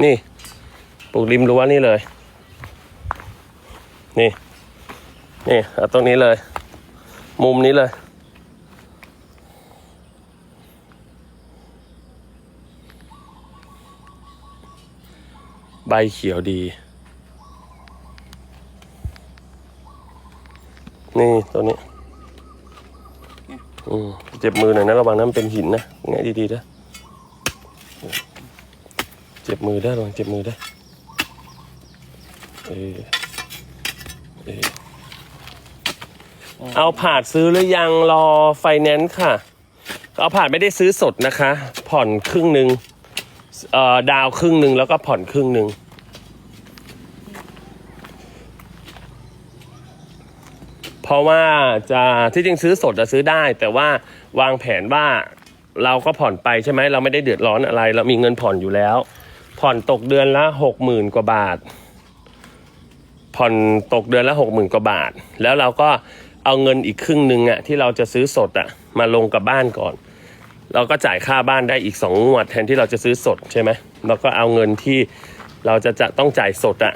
นี่ ปลูกริมรั้วนี่เลย นี่ นี่เอาตรงนี้เลย มุมนี้เลย ใบเขียวดี นี่ตัวนี้อืมเจ็บมือหน่อยนะระวังนะมันเป็นหินนะไงดีๆนะ เจ็บมือได้ระวังเจ็บมือได้เออเออเอาผาดซื้อหรือยังรอไฟแนนซ์ค่ะเอาผาดไม่ได้ซื้อสดนะคะ ผ่อนครึ่งหนึ่งเอ่อดาวครึ่งหนึ่งแล้วก็ผ่อนครึ่งหนึ่งเพราะว่าจะที่จริงซื้อสดจะซื้อได้ แต่ว่าวางแผนว่าเราก็ผ่อนไปใช่ไหมเราไม่ได้เดือดร้อนอะไร เรามีเงินผ่อนอยู่แล้ว ผ่อนตกเดือนละหกหมื่นกว่าบาท ผ่อนตกเดือนละหกหมื่นกว่าบาท แล้วเราก็เอาเงินอีกครึ่งหนึ่งอะที่เราจะซื้อสดอะมาลงกับบ้านก่อน เราก็จ่ายค่าบ้านได้อีกสองงวด แทนที่เราจะซื้อสดใช่ไหมเราก็เอาเงินที่เราจะจะต้องจ่ายสดอะ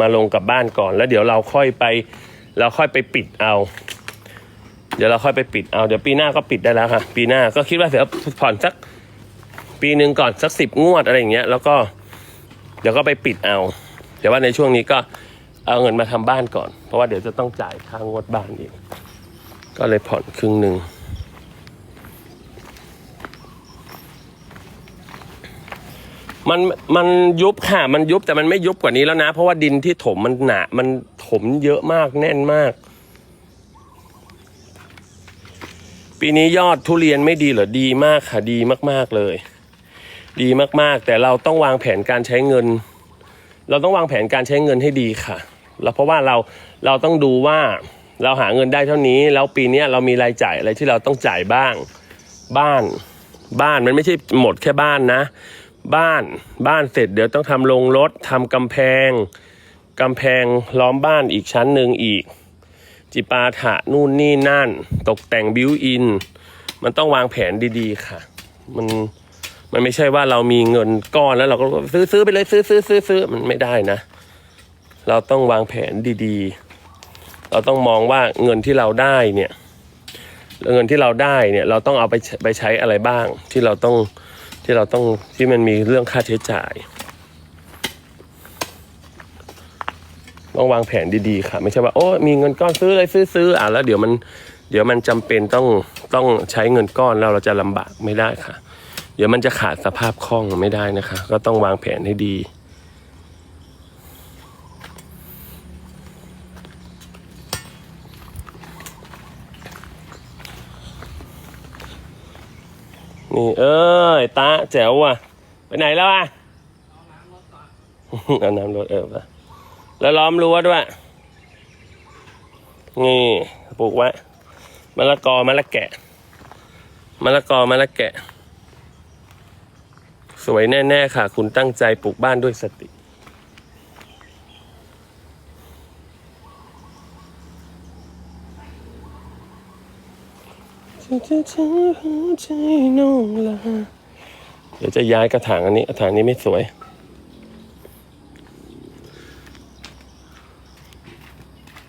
มาลงกับบ้านก่อน แล้วเดี๋ยวเราค่อยไปเราค่อยไปปิดเอา เดี๋ยวเราค่อยไปปิดเอาเดี๋ยวปีหน้าก็ปิดได้แล้วค่ะ ปีหน้าก็คิดว่าเดี๋ยวผ่อนสักปีหนึ่งก่อนสักสิบงวดอะไรอย่างเงี้ยแล้วก็ เดี๋ยวก็ไปปิดเอา แต่ว่าในช่วงนี้ก็เอาเงินมาทำบ้านก่อน เพราะว่าเดี๋ยวจะต้องจ่ายค่างวดบ้านอีก ก็เลยผ่อนครึ่งหนึ่งมันมันยุบค่ะ มันยุบแต่มันไม่ยุบกว่านี้แล้วนะ เพราะว่าดินที่ถมมันหนา มันถมเยอะมากแน่นมาก ปีนี้ยอดทุเรียนไม่ดีเหรอดีมากค่ะดีมาก ๆเลย ดีมากๆ แต่เราต้องวางแผนการใช้เงิน เราต้องวางแผนการใช้เงินให้ดีค่ะ แล้วเพราะว่าเราเราต้องดูว่าเราหาเงินได้เท่านี้ แล้วปีนี้เรามีรายจ่ายอะไรที่เราต้องจ่ายบ้าง บ้านบ้านมันไม่ใช่หมดแค่บ้านนะ บ้านบ้านเสร็จเดี๋ยวต้องทำโรงรถทำกำแพงกำแพงล้อมบ้านอีกชั้นหนึ่งอีก จิปาถะนู่นนี่นั่น ตกแต่งบิวอิน มันต้องวางแผนดีๆค่ะ มัน มันไม่ใช่ว่าเรามีเงินก้อนแล้วเราก็ซื้อซื้อไปเลยซื้อซื้อซื้อซื้อมันไม่ได้นะ เราต้องวางแผนดีๆ เราต้องมองว่าเงินที่เราได้เนี่ยเงินที่เราได้เนี่ยเราต้องเอาไปไปใช้อะไรบ้างที่เราต้องที่เราต้องที่มันมีเรื่องค่าใช้จ่าย ต้องวางแผนดีๆค่ะ ไม่ใช่ว่าโอ้มีเงินก้อนซื้อเลยซื้อซื้ออะแล้วเดี๋ยวมันเดี๋ยวมันจำเป็นต้องต้องใช้เงินก้อนแล้วเราจะลำบากไม่ได้ค่ะ เดี๋ยวมันจะขาดสภาพคล่องไม่ได้นะคะ ก็ต้องวางแผนให้ดี นี่เอ้ยตาแจ๋วว่ะ ไปไหนแล้วอะ เอาน้ำรถเออไปแล้วล้อมรั้วด้วย นี่ปลูกไว้มะละกอมะละแกะมะละกอมะละแกะ สวยแน่ ๆ ค่ะ คุณตั้งใจปลูกบ้านด้วยสติ เดี๋ยวจะย้ายกระถางอันนี้ กระถางนี้ไม่สวย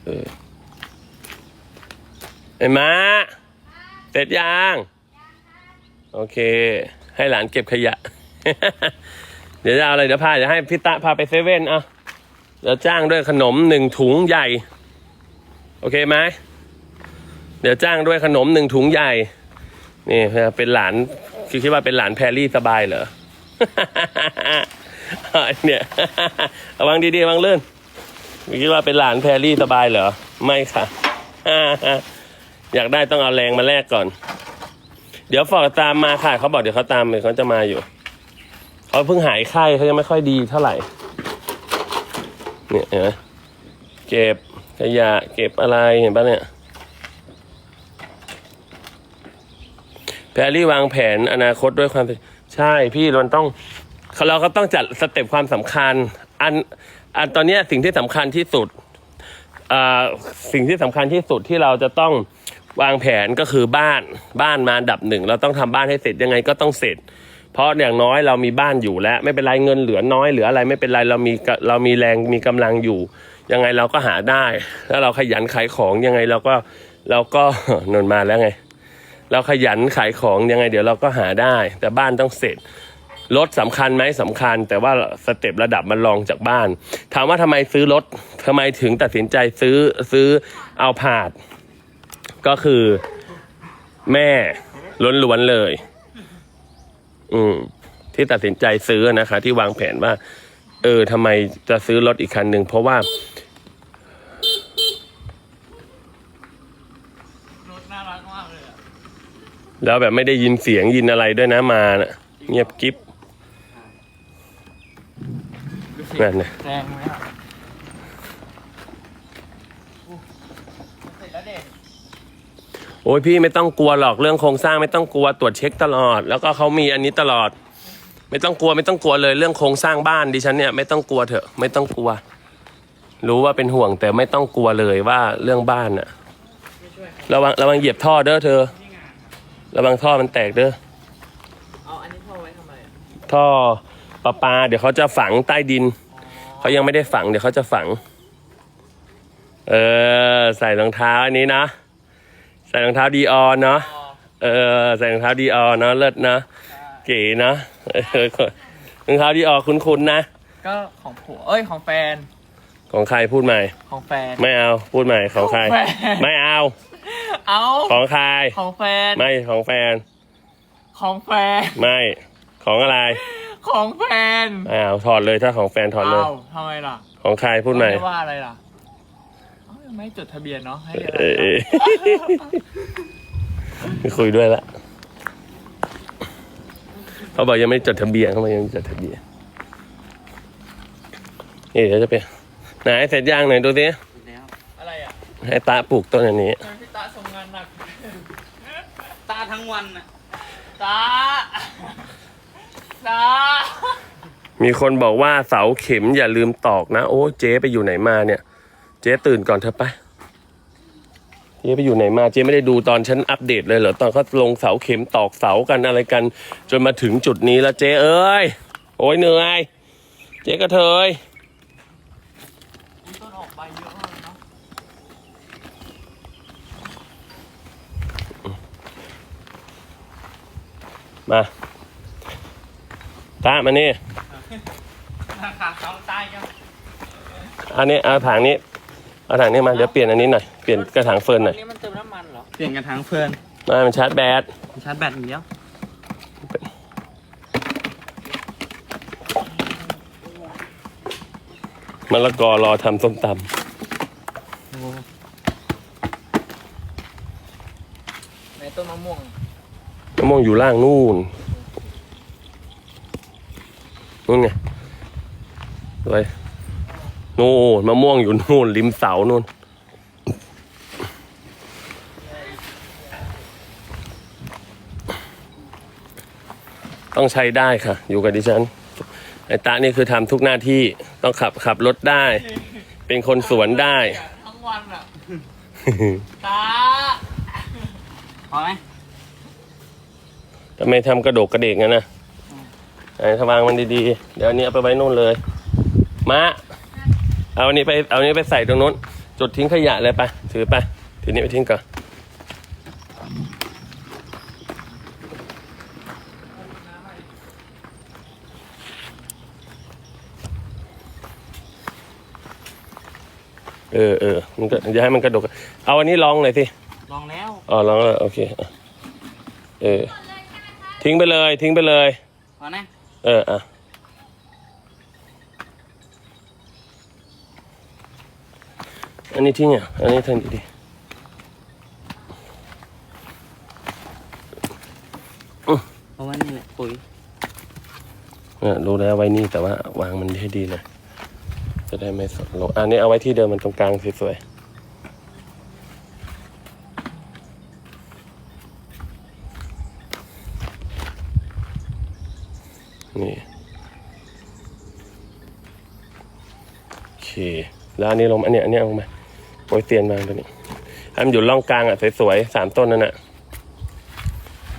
เออไอ้มาเสร็จยัง โอเค ให้หลานเก็บขยะ เดี๋ยวจะเอาอะไรเดี๋ยวพาจะให้พี่ตะพาไปเซเว่นอะเดี๋ยวจ้างด้วยขนมหนึ่งถุงใหญ่ โอเคไหมเดี๋ยวจ้างด้วยขนมหนึ่งถุงใหญ่ นี่เป็นหลานคือคิดว่าเป็นหลานแพรรี่สบายเหรอเนี่ยระวังดีๆระวังเลื่อนคิดว่าเป็นหลานแพรรี่สบายเหรอ ไม่ค่ะอยากได้ต้องเอาแรงมาแลกก่อน เดี๋ยวฟอร์ดตามมาค่ะเขาบอกเดี๋ยวเขาตามเลยเขาจะมาอยู่ เขาเพิ่งหายไข้เขายังไม่ค่อยดีเท่าไหร่ เนี่ยเห็นไหมเก็บขยะเก็บอะไรเห็นปะเนี่ย แพรรี่วางแผนอนาคตด้วยความใช่พี่มันต้องเราก็ต้องจัดสเต็ปความสำคัญ อันอันตอนนี้สิ่งที่สำคัญที่สุดสิ่งที่สำคัญที่สุดที่เราจะต้องวางแผนก็คือบ้านบ้านมาดับหนึ่ง เราต้องทำบ้านให้เสร็จยังไงก็ต้องเสร็จ เพราะอย่างน้อยเรามีบ้านอยู่แล้ว ไม่เป็นไรเงินเหลือน้อยเหลืออะไรไม่เป็นไรเรามีเรามีแรงมีกำลังอยู่ ยังไงเราก็หาได้แล้วเราขยันขายของยังไงเราก็เราก็นนมาแล้วไง เราขยันขายของยังไงเดี๋ยวเราก็หาได้ แต่บ้านต้องเสร็จรถสำคัญไหมสำคัญ แต่ว่าสเต็ประดับมันรองจากบ้าน ถามว่าทำไมซื้อรถทำไมถึงตัดสินใจซื้อซื้อเอาผาด ก็คือแม่ล้วนๆเลย อืมที่ตัดสินใจซื้อนะคะ ที่วางแผนว่า เออทำไมจะซื้อรถอีกคันหนึ่งเพราะว่า รถน่ารักมากเลยอะแล้วแบบไม่ได้ยินเสียงยินอะไรด้วยนะมานะเงียบกิ๊บนั่นนะ แรงไหมอะอู้เสร็จแล้วเด็ก โอ้ยพี่ไม่ต้องกลัวหรอกเรื่องโครงสร้างไม่ต้องกลัวตรวจเช็คตลอด แล้วก็เขามีอันนี้ตลอด ไม่ต้องกลัวไม่ต้องกลัวเลยเรื่องโครงสร้างบ้านดิฉันเนี่ยไม่ต้องกลัวเถอะไม่ต้องกลัว รู้ว่าเป็นห่วงแต่ไม่ต้องกลัวเลยว่าเรื่องบ้านน่ะไม่ช่วยระวังระวังเหยียบท่อเด้อเธอที่งานครับระวังท่อมันแตกเด้อเอาอันนี้พ่อไว้ทำไมอะท่อประปา เดี๋ยวเขาจะฝังใต้ดินอ๋อเขายังไม่ได้ฝัง เดี๋ยวเขาจะฝัง เออ ใส่รองเท้าอันนี้นะใส่รองเท้าดีออนเนาะอ๋อเออใส่รองเท้าดีออเนาะเลิศนะใช่เก๋นะเออรองเท้าดีออคุ้นๆนะ ก็ของผัวเอ้ยของแฟน ของใครพูดใหม่ ของแฟน ไม่เอาพูดใหม่ของใคร ของแฟน ไม่เอา เอาของใครของแฟน ไม่ของแฟน ของแฟน ไม่ของอะไร ของแฟนไม่เอาถอดเลยถ้าของแฟนถอดเลย เอาทำไมล่ะของใครพูดใหม่เรียกว่าอะไรล่ะเอ้ายัง ไม่จดทะเบียนเนาะให้เรียกอะไรเออเอนะอไม่คุยด้วยละเขาบอกยังไม่จดทะเบียนเขาบอกยังไม่จดทะเบียนนี่เดี๋ยวจะไปไหนเสร็จย่างหน่อยดูสิแล้วอะไรอะให้ตาปลูกต้นอันนี้ ทำไมพี่ตาส่งงานหนัก ตาทั้งวันน่ะตา ตา มีคนบอกว่าเสาเข็มอย่าลืมตอกนะ โอ้เจ๊ไปอยู่ไหนมาเนี่ย เจ๊ตื่นก่อนเถอะไปเจ๊ไปอยู่ไหนมาเจ๊ไม่ได้ดูตอนฉันอัปเดตเลยเหรอตอนเขาลงเสาเข็มตอกเสากันอะไรกัน จนมาถึงจุดนี้แล้วเจ๊เอ้ยโอ้ยเหนื่อย เจ๊กระเทยมีต้นออกใบเยอะมากเลยเนาะมาตามานี่ราคาเขาใต้กันอันนี้เอาถังนี้ เอาถังนี้มาเดี๋ยวเปลี่ยนอันนี้หน่อยเปลี่ยนกระถางเฟิร์นหน่อยนี่มันเติมน้ำมันเหรอ เปลี่ยนกันทั้งเพื่อนมามันชาร์จแบตชาร์จแบตอย่างเดียวมะละกอรอทำส้มตในต้นมะม่วงำมะม่วงอยู่ล่างนู่นนู่นไงสวย นู่นมะม่วงอยู่นู่นริมเสานู่นต้องใช้ได้ค่ะ อยู่กับดิฉันไอ้ตานี่คือทำทุกหน้าที่ต้องขับขับรถได้ เป็นคนสวนได้ ทั้งวันอะตาพอไหมทำไมทำกระโดกกระเดกงั้นนะไอ้ทวางมันดีๆ เดี๋ยวอันนี้เอาไปไว้นู่นเลยมา เอาอันนี้ไปเอาอันนี้ไปใส่ตรงนู้น จุดทิ้งขยะเลยไปถือไปถือนี้ไปทิ้งก่อนเออเออมันก็อย่าให้มันกระดก เอาอันนี้ลองหน่อยสิลองแล้วอ๋อลองแล้วโอเคอะเออทิ้งไปเลย ทิ้งไปเลยพอนะเอออะ อันนี้ทิ้งอะอันนี้ทิ้งดีเพราะว่านี่แหละปุ๋ยๆเออรู้แล้วไว้นี่แต่ว่าวางมันให้ดีหน่อยจะได้ไม่สดลงอันนี้เอาไว้ที่เดิมมันตรงกลางสวยๆนี่โอเคแล้วอันนี้ลงมาอันนี้อันนี้เอาลงมาโอ้ ยเตียนมาตัวนี้ให้มันอยู่ร่องกลางอะสวยๆสามต้นนั่นน่ะ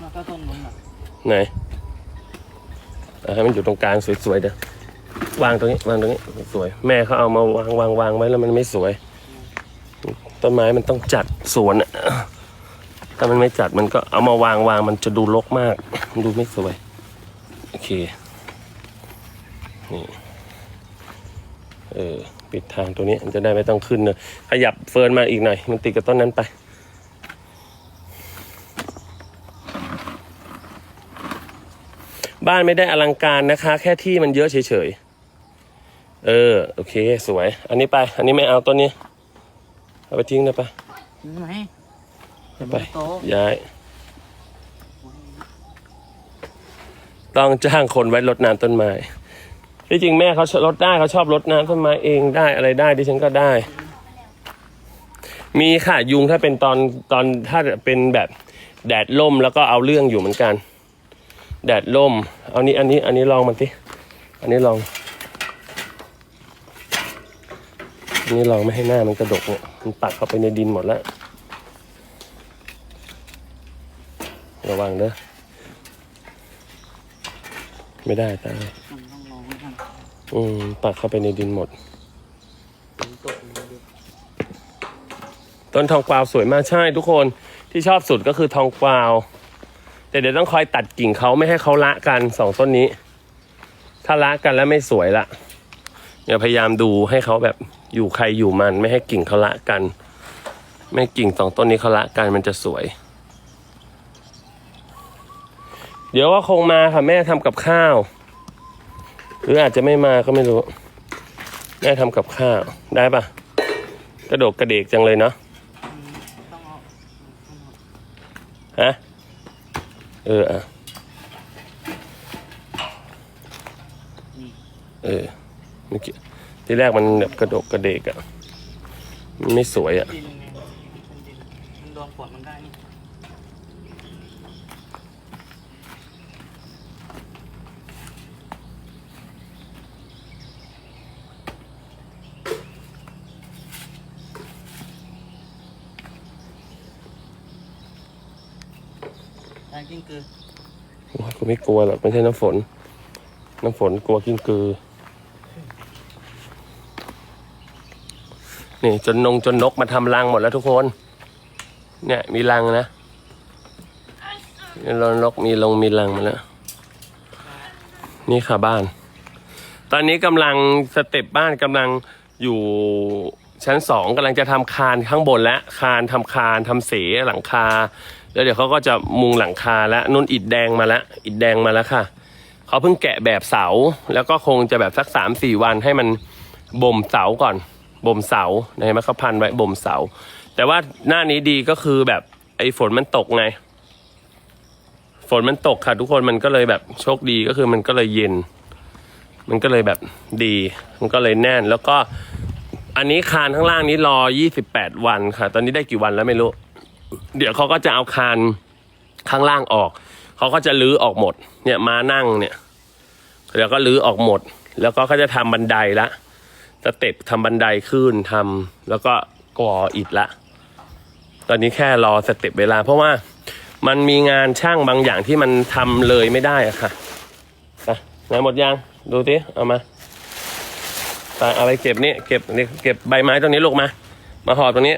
แล้วก็ต้นนู้นอะไหนเอาให้มันอยู่ตรงกลางสวยๆเด้อวางตรงนี้วางตรงนี้สวยแม่เขาเอามาวางวางวางไว้แล้วมันไม่สวย ต้นไม้มันต้องจัดสวนอะถ้ามันไม่จัดมันก็เอามาวางวางมันจะดูรกมาก มันดูไม่สวยโอเคนี่เออ ปิดทางตัวนี้มันจะได้ไม่ต้องขึ้นเนอะขยับเฟิร์นมาอีกหน่อย มันติดกับต้นนั้นไป บ้านไม่ได้อลังการนะคะ แค่ที่มันเยอะเฉยๆ เออ โอเค สวย อันนี้ไป อันนี้ไม่เอาต้นนี้ เอาไปทิ้งนะปะนี่ไหมเดี๋ยวไปมันโตย้าย ต้องจ้างคนไว้รดน้ำต้นไม้ ที่จริงแม่เขารดได้เขาชอบรดน้ำต้นไม้เองได้อะไรได้ดิฉันก็ได้ มีค่ะยุงถ้าเป็นตอนตอนถ้าเป็นแบบแดดล่มแล้วก็เอาเรื่องอยู่เหมือนกัน แดดล่ม เอานี้อันนี้อันนี้ลองมันสิอันนี้ลองอันนี้ลองไม่ให้หน้ามันกระดกเนี่ยมันปักเข้าไปในดินหมดแล้วระวังเด้อไม่ได้ตา อืมปักเข้าไปในดินหมด ต้นทองกวาวสวยมากใช่ทุกคนที่ชอบสุดก็คือทองกวาว แต่เดี๋ยวต้องคอยตัดกิ่งเขาไม่ให้เขาละกันสองต้นนี้ ถ้าละกันแล้วไม่สวยละอย่าพยายามดูให้เขาแบบอยู่ใครอยู่มันไม่ให้กิ่งเขาละกัน ไม่กิ่งสองต้นนี้เขาละกันมันจะสวย เดี๋ยวก็คงมาค่ะแม่ทำกับข้าว หรืออาจจะไม่มาก็ไม่รู้ แม่ทำกับข้าวได้ปะกระโดกกระเดกจังเลยเนาะฮะเอออะเออเมื่อกี้ที่แรกมันแบบกระโดกกระเดกอะ่ะมันไม่สวยอะ่ะ ดินไงมันดินมันโดนฝนมันได้นี่ได้ กิ้งกือโอ้ยกูไม่กลัวหรอกไม่ใช่น้ำฝน น้ำฝนกลัวกิ้งกือ นี่จนนงจนนกมาทำรังหมดแล้วทุกคน เนี่ยมีรังนะนี่เรนกมีลงมีรังมาแล้ว นี่ค่ะบ้าน ตอนนี้กำลังสเต็ปบ้านกำลังอยู่ชั้นสองกำลังจะทำคานข้างบนแล้วคานทำคานทำเสหลังคา แล้วเดี๋ยวเขาก็จะมุงหลังคาแล้วนุ่นอิดแดงมาแล้วอิดแดงมาแล้วค่ะเขาเพิ่งแกะแบบเสาแล้วก็คงจะแบบสักสามสี่วันให้มันบ่มเสาก่อนบ่มเสาเห็นไหมเขาพันไว้บ่มเสา แต่ว่าหน้านี้ดีก็คือแบบไอ้ฝนมันตกไง ฝนมันตกค่ะทุกคนมันก็เลยแบบโชคดีก็คือมันก็เลยเย็น มันก็เลยแบบดี มันก็เลยแน่นแล้วก็อันนี้คานข้างล่างนี้รอ 28 วันค่ะ ตอนนี้ได้กี่วันแล้วไม่รู้ เดี๋ยวเขาก็จะเอาคานข้างล่างออก เขาก็จะลื้อออกหมด เนี่ยมานั่งเนี่ยเดี๋ยวก็ลื้อออกหมด แล้วก็เขาจะทำบันไดละสเต็ปทำบันไดขึ้นทำแล้วก็ก่ออิฐละ ตอนนี้แค่รอสเต็ปเวลา เพราะว่ามันมีงานช่างบางอย่างที่มันทำเลยไม่ได้อะค่ะไปไหนหมดยังดูสิเอามาไปเอาไปเก็บนี่เก็บนี่เก็บใบไม้ตรงนี้ลูกมา มาห่อตรงนี้